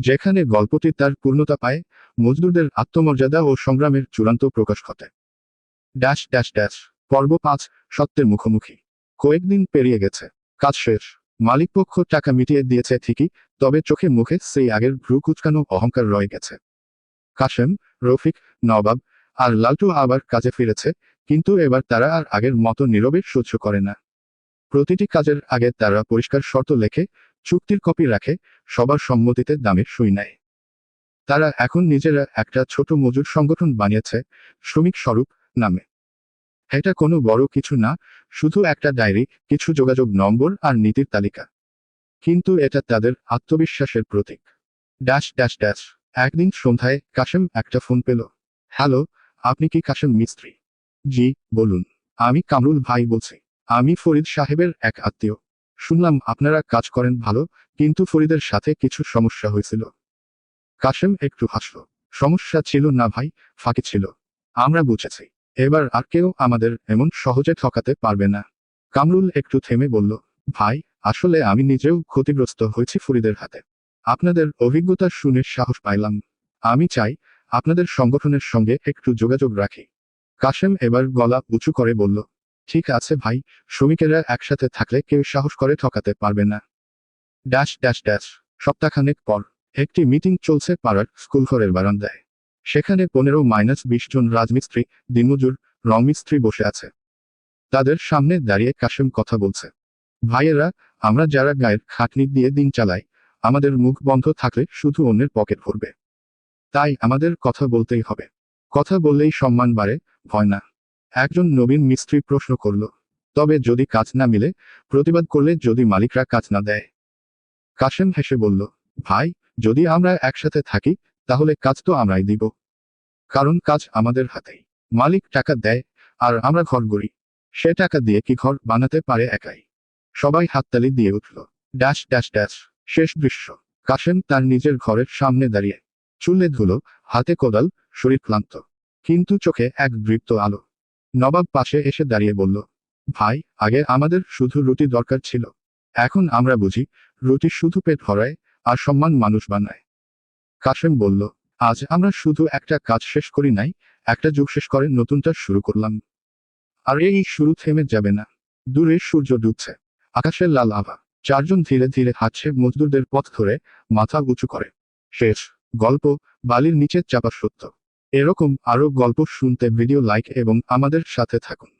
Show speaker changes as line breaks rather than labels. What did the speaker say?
যেখানে গল্পটি তার পূর্ণতা পায়, মজদুরদের আত্মমর্যাদা ও সংগ্রামের চূড়ান্ত প্রকাশ ঘটে। ড্যাশ ড্যাশ ড্যাশ, পর্ব পাঁচ, সত্যের মুখোমুখি। কয়েকদিন পেরিয়ে গেছে। কাজ শেষ। মালিকপক্ষ টাকা মিটিয়ে দিয়েছে ঠিকই, তবে চোখে মুখে সেই আগের ভ্রু কুচকানো অহংকার রয়ে গেছে। কাশেম, রফিক, নবাব আর লালটু আবার কাজে ফিরেছে, কিন্তু এবার তারা আর আগের মতো নীরবে সহ্য করে না। প্রতিটি কাজের আগে তারা পরিষ্কার শর্ত লেখে চুক্তির কপি রাখে, সবার সম্মতিতে দামে সই নেয়। তারা এখন নিজেরা একটা ছোট মজুর সংগঠন বানিয়েছে, শ্রমিক স্বরূপ নামে। এটা কোনো বড় কিছু না, শুধু একটা ডায়েরি, কিছু যোগাযোগ নম্বর আর নীতির তালিকা। কিন্তু এটা তাদের আত্মবিশ্বাসের প্রতীক। ড্যাশ ড্যাশ ড্যাশ একদিন সন্ধ্যায় কাশেম একটা ফোন পেল। হ্যালো, আপনি কি কাশেম মিস্ত্রি? জি, বলুন। আমি কামরুল ভাই বলছি। আমি ফরিদ সাহেবের এক আত্মীয়। শুনলাম আপনারা কাজ করেন ভালো, কিন্তু ফরিদের সাথে কিছু সমস্যা হয়েছিল। কাশেম একটু হাসল। সমস্যা ছিল না ভাই, ফাঁকি ছিল। আমরা বুঝেছি। এবার আর কেউ আমাদের এমন সহজে ঠকাতে পারবে না। কামরুল একটু থেমে বলল, ভাই, আসলে আমি নিজেও ক্ষতিগ্রস্ত হয়েছি ফরিদের হাতে। আপনাদের অভিজ্ঞতা শুনে সাহস পাইলাম। আমি চাই আপনাদের সংগঠনের সঙ্গে একটু যোগাযোগ রাখি। কাশেম এবার গলা উঁচু করে বলল ঠিক আছে ভাই, শ্রমিকেরা একসাথে থাকলে কেউ সাহস করে ঠকাতে পারবে না। ড্যাশ ড্যাশ ড্যাশ, সপ্তাহখানেক পর একটি মিটিং চলছে পাড়ার স্কুল ঘরের বারান্দায়। সেখানে পনেরো মাইনাস বিশ জন রাজমিস্ত্রি, দিনমজুর, রংমিস্ত্রি বসে আছে। তাদের সামনে দাঁড়িয়ে কাশেম কথা বলছে। ভাইয়েরা, আমরা যারা গায়ের খাটনি দিয়ে দিন চালাই, আমাদের মুখ বন্ধ থাকলে শুধু অন্যের পকেট ভরবে। তাই আমাদের কথা বলতেই হবে। কথা বললেই সম্মান বাড়ে, ভয় না। একজন নবীন মিস্ত্রি প্রশ্ন করল, তবে যদি কাজ না মিলে, প্রতিবাদ করলে যদি মালিকরা কাজ না দেয়? কাশেম হেসে বলল, ভাই, যদি আমরা একসাথে থাকি, তাহলে কাজ তো আমরাই দিব। কারণ কাজ আমাদের হাতেই। মালিক টাকা দেয়, আর আমরা ঘর গড়ি। সে টাকা দিয়ে কি ঘর বানাতে পারে একাই? সবাই হাততালি দিয়ে উঠল। ড্যাশ ড্যাশ ড্যাশ, শেষ দৃশ্য। কাশেম তার নিজের ঘরের সামনে দাঁড়িয়ে। চুলে ধুলো, হাতে কোদাল, শরীর ক্লান্ত। কিন্তু চোখে এক দৃপ্ত আলো। নবাব পাশে এসে দাঁড়িয়ে বলল, ভাই, আগে আমাদের শুধু রুটি দরকার ছিল। এখন আমরা বুঝি, রুটি শুধু পেট ভরায় আর সম্মান মানুষ বানায়। কাশেম বলল, আজ আমরা শুধু একটা কাজ শেষ করি নাই, একটা যুগ শেষ করে নতুনটা শুরু করলাম। আর এই শুরু থেমে যাবে না। দূরে সূর্য ডুবছে আকাশের লাল আভা। চারজন ধীরে ধীরে হাঁটছে মজদুরদের পথ ধরে, মাথা উঁচু করে। শেষ গল্প, বালির নিচে চাপা সত্য। এরকম আরও গল্প শুনতে ভিডিও লাইক এবং আমাদের সাথে থাকুন।